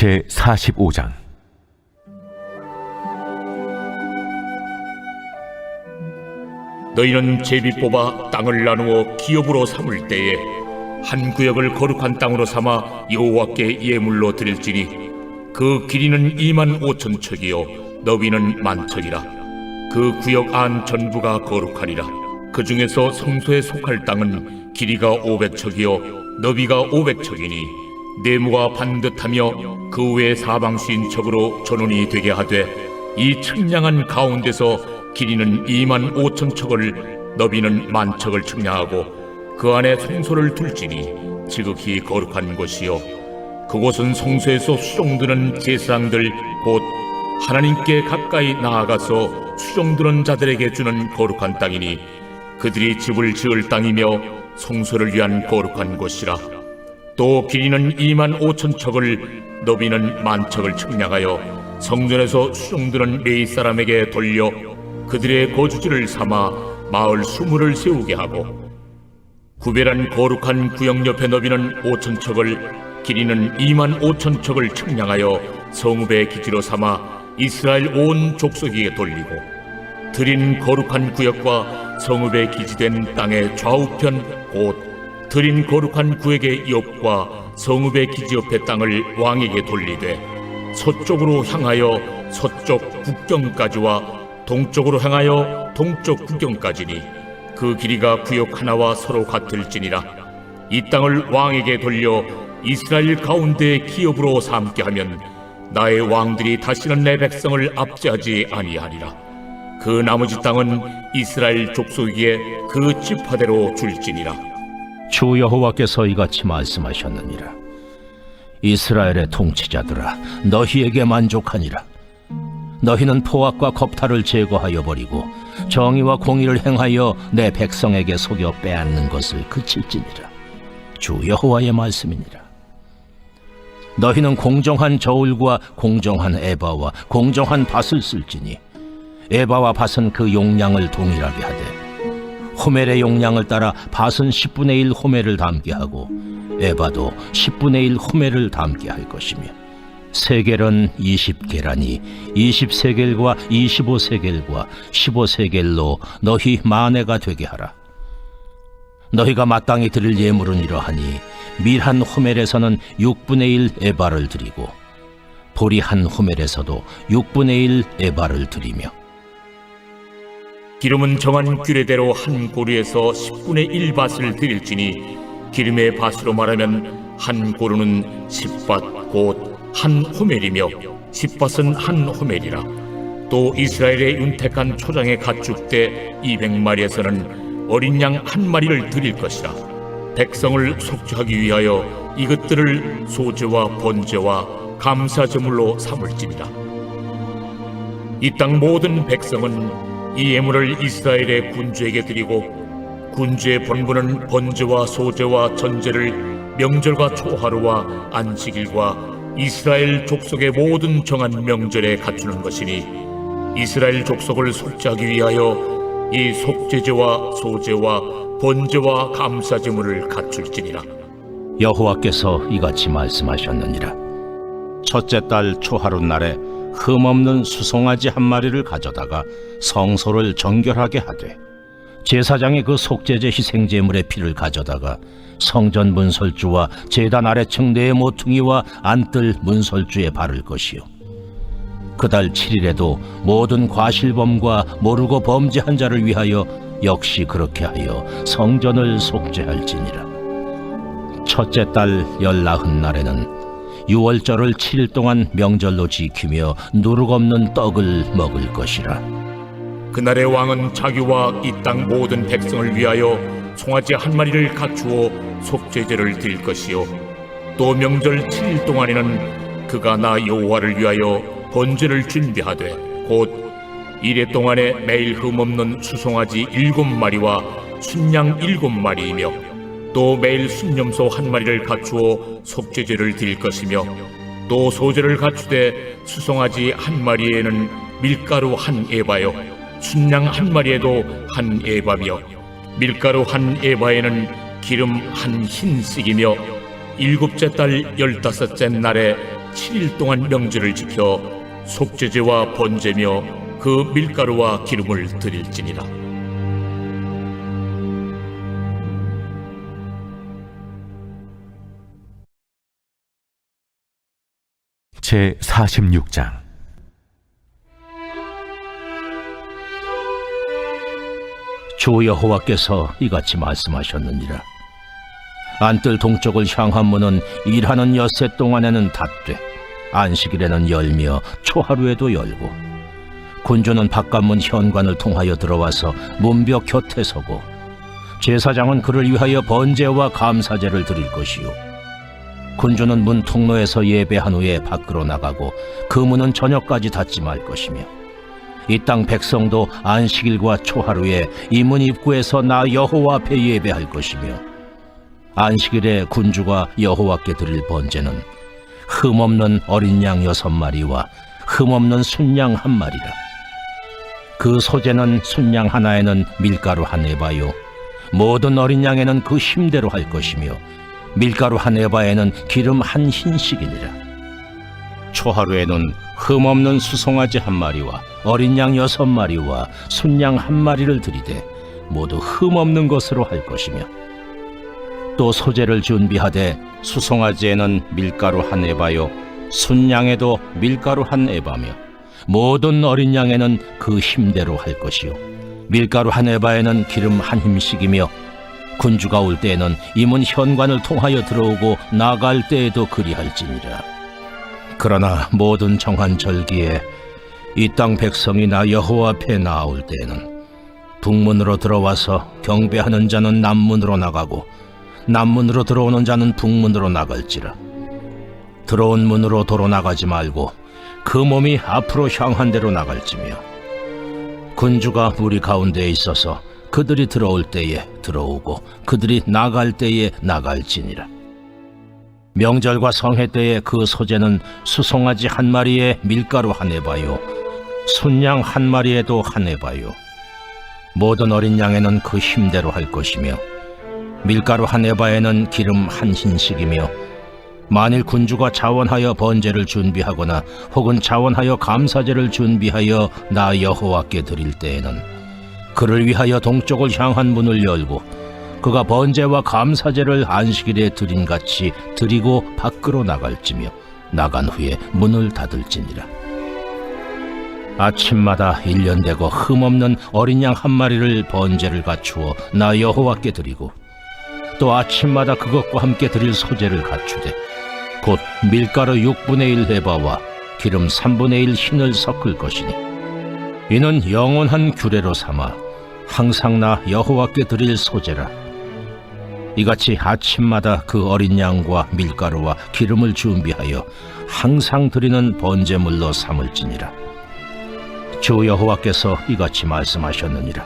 제 45장. 너희는 제비 뽑아 땅을 나누어 기업으로 삼을 때에 한 구역을 거룩한 땅으로 삼아 여호와께 예물로 드릴지니 그 길이는 2만 5천 척이요 너비는 만 척이라. 그 구역 안 전부가 거룩하리라. 그 중에서 성소에 속할 땅은 길이가 500척이요 너비가 500척이니 네모가 반듯하며 그 외 사방수인 척으로 전원이 되게 하되 이 측량한 가운데서 길이는 2만 5천 척을 너비는 만 척을 측량하고 그 안에 성소를 둘지니 지극히 거룩한 곳이요. 그곳은 성소에서 수종드는 제사장들 곧 하나님께 가까이 나아가서 수종드는 자들에게 주는 거룩한 땅이니 그들이 집을 지을 땅이며 성소를 위한 거룩한 곳이라 또 길이는 2만 5천 척을 너비는 만 척을 측량하여 성전에서 수종드는 레이 사람에게 돌려 그들의 거주지를 삼아 마을 수물을 세우게 하고 구별한 거룩한 구역 옆에 너비는 5천 척을 길이는 2만 5천 척을 측량하여 성읍의 기지로 삼아 이스라엘 온 족속에게 돌리고 드린 거룩한 구역과 성읍의 기지된 땅의 좌우편 곧 드린 거룩한 구역의 옆과 성읍의 기지 옆의 땅을 왕에게 돌리되 서쪽으로 향하여 서쪽 국경까지와 동쪽으로 향하여 동쪽 국경까지니 그 길이가 구역 하나와 서로 같을지니라. 이 땅을 왕에게 돌려 이스라엘 가운데 기업으로 삼게 하면 나의 왕들이 다시는 내 백성을 압제하지 아니하리라. 그 나머지 땅은 이스라엘 족속에게 그 지파대로 줄지니라 주 여호와께서 이같이 말씀하셨느니라. 이스라엘의 통치자들아 너희에게 만족하니라. 너희는 포악과 겁탈을 제거하여 버리고 정의와 공의를 행하여 내 백성에게 속여 빼앗는 것을 그칠지니라. 주 여호와의 말씀이니라. 너희는 공정한 저울과 공정한 에바와 공정한 밭을 쓸지니 에바와 밭은 그 용량을 동일하게 하되 호멜의 용량을 따라 밭은 10분의 1 호멜을 담게 하고 에바도 10분의 1 호멜을 담게 할 것이며 세겔은 20계란이 20세겔과 25세겔과 15세겔로 너희 만회가 되게 하라. 너희가 마땅히 드릴 예물은 이러하니 밀한 호멜에서는 6분의 1 에바를 드리고 보리 한 호멜에서도 6분의 1 에바를 드리며 기름은 정한 규례대로 한 고루에서 10분의 1밭을 드릴지니 기름의 밭으로 말하면 한 고루는 10밭 곧 한 호멜이며 10밭은 한 호멜이라. 또 이스라엘의 윤택한 초장의 가축대 200마리에서는 어린 양 한 마리를 드릴 것이라. 백성을 속죄하기 위하여 이것들을 소제와 번제와 감사제물로 삼을지니라. 이 땅 모든 백성은 이 예물을 이스라엘의 군주에게 드리고 군주의 본분은 번제와 소제와 전제를 명절과 초하루와 안식일과 이스라엘 족속의 모든 정한 명절에 갖추는 것이니 이스라엘 족속을 속죄하기 위하여 이 속죄제와 소제와 번제와 감사제물을 갖출지니라. 여호와께서 이같이 말씀하셨느니라. 첫째 달 초하루 날에 흠없는 수송아지 한 마리를 가져다가 성소를 정결하게 하되 제사장이 그 속죄제 희생제물의 피를 가져다가 성전 문설주와 제단 아래층 네 모퉁이와 안뜰 문설주에 바를 것이요. 그달 7일에도 모든 과실범과 모르고 범죄한 자를 위하여 역시 그렇게 하여 성전을 속죄할지니라. 첫째 달 열나흔 날에는 유월절을 7일 동안 명절로 지키며 누룩 없는 떡을 먹을 것이라. 그날의 왕은 자기와 이 땅 모든 백성을 위하여 송아지 한 마리를 갖추어 속죄제를 드릴 것이요. 또 명절 7일 동안에는 그가 나 여호와를 위하여 번제를 준비하되 곧 이래 동안에 매일 흠없는 수송아지 일곱 마리와 순양 일곱 마리이며 또 매일 순념소 한 마리를 갖추어 속죄제를 드릴 것이며 또 소제를 갖추되 수송아지 한 마리에는 밀가루 한 에바요 순양 한 마리에도 한 에바며 밀가루 한 에바에는 기름 한 흰씩이며 일곱째 달 열다섯째 날에 7일 동안 명절을 지켜 속죄제와 번제며 그 밀가루와 기름을 드릴지니라 제 46장 주 여호와께서 이같이 말씀하셨느니라. 안뜰 동쪽을 향한 문은 일하는 엿새 동안에는 닫되 안식일에는 열며 초하루에도 열고 군주는 바깥문 현관을 통하여 들어와서 문벽 곁에 서고 제사장은 그를 위하여 번제와 감사제를 드릴 것이요 군주는 문 통로에서 예배한 후에 밖으로 나가고 그 문은 저녁까지 닫지 말 것이며 이 땅 백성도 안식일과 초하루에 이 문 입구에서 나 여호와 앞에 예배할 것이며 안식일에 군주가 여호와께 드릴 번제는 흠없는 어린 양 여섯 마리와 흠없는 순양 한 마리라. 그 소재는 순양 하나에는 밀가루 한 에바요. 모든 어린 양에는 그 힘대로 할 것이며 밀가루 한 에바에는 기름 한 흰씩이니라. 초하루에는 흠없는 수송아지 한 마리와 어린 양 여섯 마리와 순양 한 마리를 들이되 모두 흠없는 것으로 할 것이며 또 소재를 준비하되 수송아지에는 밀가루 한 에바요 순양에도 밀가루 한 에바며 모든 어린 양에는 그 힘대로 할 것이요. 밀가루 한 에바에는 기름 한 힘씩이며 군주가 올 때에는 임은 현관을 통하여 들어오고 나갈 때에도 그리할지니라. 그러나 모든 정한 절기에 이 땅 백성이 나 여호와 앞에 나올 때에는 북문으로 들어와서 경배하는 자는 남문으로 나가고 남문으로 들어오는 자는 북문으로 나갈지라. 들어온 문으로 도로 나가지 말고 그 몸이 앞으로 향한 대로 나갈지며 군주가 무리 가운데에 있어서 그들이 들어올 때에 들어오고 그들이 나갈 때에 나갈지니라. 명절과 성회 때에 그 소재는 수송아지 한 마리에 밀가루 한 에바요 순양 한 마리에도 한 에바요. 모든 어린 양에는 그 힘대로 할 것이며 밀가루 한 에바에는 기름 한 흰씩이며 만일 군주가 자원하여 번제를 준비하거나 혹은 자원하여 감사제를 준비하여 나 여호와께 드릴 때에는 그를 위하여 동쪽을 향한 문을 열고 그가 번제와 감사제를 안식일에 드린 같이 드리고 밖으로 나갈지며 나간 후에 문을 닫을지니라. 아침마다 일년되고 흠없는 어린 양 한 마리를 번제를 갖추어 나 여호와께 드리고 또 아침마다 그것과 함께 드릴 소제를 갖추되 곧 밀가루 6분의 1 해바와 기름 3분의 1 흰을 섞을 것이니 이는 영원한 규례로 삼아 항상 나 여호와께 드릴 소제라. 이같이 아침마다 그 어린 양과 밀가루와 기름을 준비하여 항상 드리는 번제물로 삼을지니라. 주 여호와께서 이같이 말씀하셨느니라.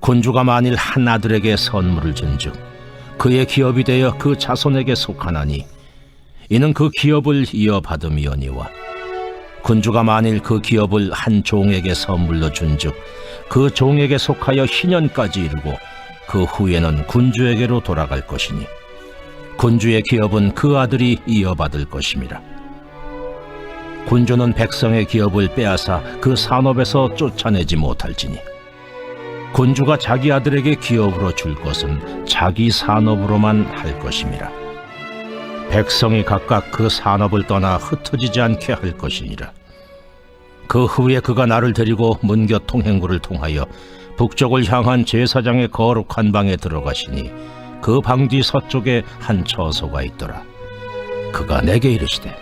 군주가 만일 한 아들에게 선물을 준즉 그의 기업이 되어 그 자손에게 속하나니 이는 그 기업을 이어받음이오니와 군주가 만일 그 기업을 한 종에게 선물로 준즉 그 종에게 속하여 희년까지 이르고 그 후에는 군주에게로 돌아갈 것이니 군주의 기업은 그 아들이 이어받을 것임이라. 군주는 백성의 기업을 빼앗아 그 산업에서 쫓아내지 못할지니 군주가 자기 아들에게 기업으로 줄 것은 자기 산업으로만 할 것임이라 백성이 각각 그 산업을 떠나 흩어지지 않게 할 것이니라. 그 후에 그가 나를 데리고 문곁 통행구를 통하여 북쪽을 향한 제사장의 거룩한 방에 들어가시니 그 방 뒤 서쪽에 한 처소가 있더라. 그가 내게 이르시되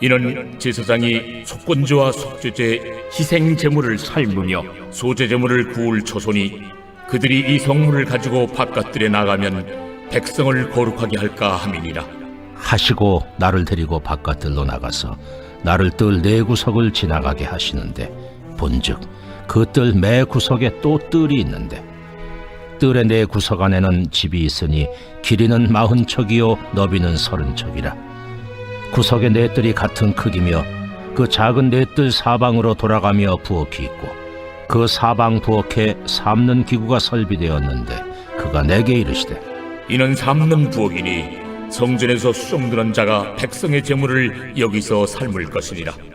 이는 제사장이 속건제와 속죄제 희생 제물을 삶으며 소제 제물을 구울 초손이 그들이 이 성물을 가지고 바깥들에 나가면 백성을 거룩하게 할까 함이니라 하시고 나를 데리고 바깥들로 나가서 나를 뜰 네 구석을 지나가게 하시는데 본즉 그 뜰 매 구석에 또 뜰이 있는데 뜰의 네 구석 안에는 집이 있으니 길이는 마흔 척이요 너비는 서른 척이라. 구석의 네 뜰이 같은 크기며 그 작은 네 뜰 사방으로 돌아가며 부엌이 있고 그 사방 부엌에 삶는 기구가 설비되었는데 그가 내게 이르시되 이는 삶는 부엌이니 성전에서 수종드는 자가 백성의 재물을 여기서 삶을 것이니라